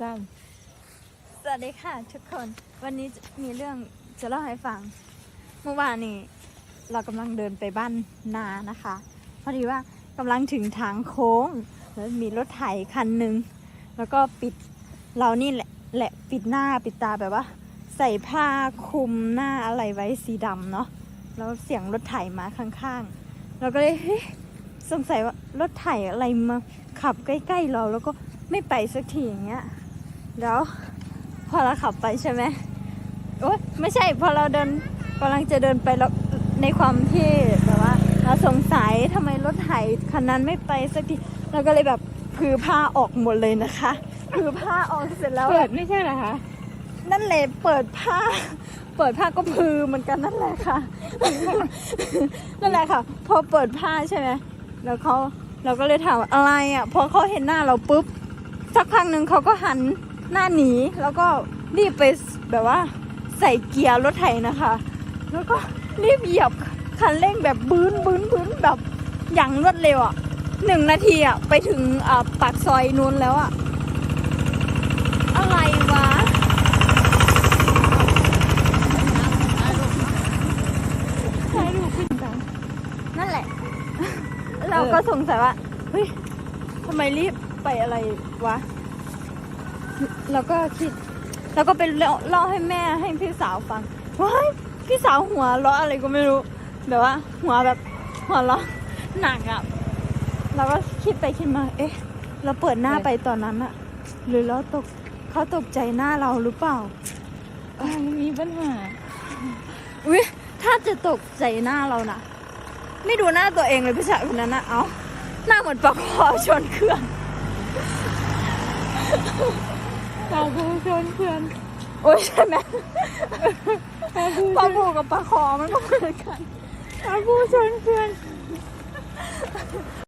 สามสวัสดีค่ะทุกคน วันนี้มีเรื่องจะเล่าให้ฟัง เมื่อวานนี้เรากำลังเดินไปบ้านนานะคะ พอดีว่ากำลังถึงทางโค้งแล้วมีรถไถคันหนึ่งแล้วก็ปิดเรานี่แหละแหละปิดหน้าปิดตาแบบว่า ใส่ผ้าคลุมหน้าอะไรไว้สีดำเนาะแล้วเสียงรถไถมาข้างๆ เราก็เลยสงสัยว่ารถไถอะไรมาขับใกล้ๆเราแล้วก็ไม่ไปสักทีอย่างเงี้ย แล้วพอเราขับไปใช่ไหมโอ๊ยไม่ใช่พอเราเดินกำลังจะเดินไปแล้วในความที่แบบว่า เราสงสัยทำไมรถไถคันนั้นไม่ไปสักทีเราก็เลยแบบพือผ้าออกหมดเลยนะคะพือผ้าออกเสร็จแล้วเปิดไม่ใช่เหรอคะนั่นแหละเปิดผ้า เปิดผ้าก็พือเหมือนกันนั่นแหละค่ะ นั่นแหละค่ะ พอเปิดผ้าใช่ไหมแล้วเขาเราก็เลยถามว่าอะไรอะพอเขาเห็นหน้าเราปุ๊บสักพักหนึ่งเขาก็หัน หน้าหนีแล้วก็รีบไปแบบว่าใส่เกียร์รถไถนะคะ แล้วก็รีบเหยียบคันเร่งแบบบื้นบื้นบื้นแบบอย่างรวดเร็วอะหนึ่งนาทีอะไปถึงอ่าปากซอยนู้นแล้วอะอะไรวะใช่ดูขึ้นจังนั่นแหละ เราก็สงสัยว่าเฮ้ยทำไมรีบไปอะไรวะ แล้วก็คิดแล้วก็ไปเล่าเล่าให้แม่ให้พี่สาวฟังว้ายพี่สาวหัวเราะอะไรก็ไม่รู้แบบว่า หัวแบบหัวเราะหนักอะเราก็คิดไปคิดมา เอ๊ะ เราเปิดหน้าไปตอนนั้นอะหรือเราตกเขาตกใจหน้าเราหรือเปล่าอ่ามีปัญหาอุ้ยถ้าจะตกใจหน้าเรานะไม่ดูหน้าตัวเองเลยพี่ชายคนนั้นนะเอาหน้าเหมือนปลาคอชนเครื่อง ตาบูชนเพื่อนโอ้ยใช่ไหมตาบูปลาบูกับปลาคอมันก็เหมือนกันตาบูชนเพื่อน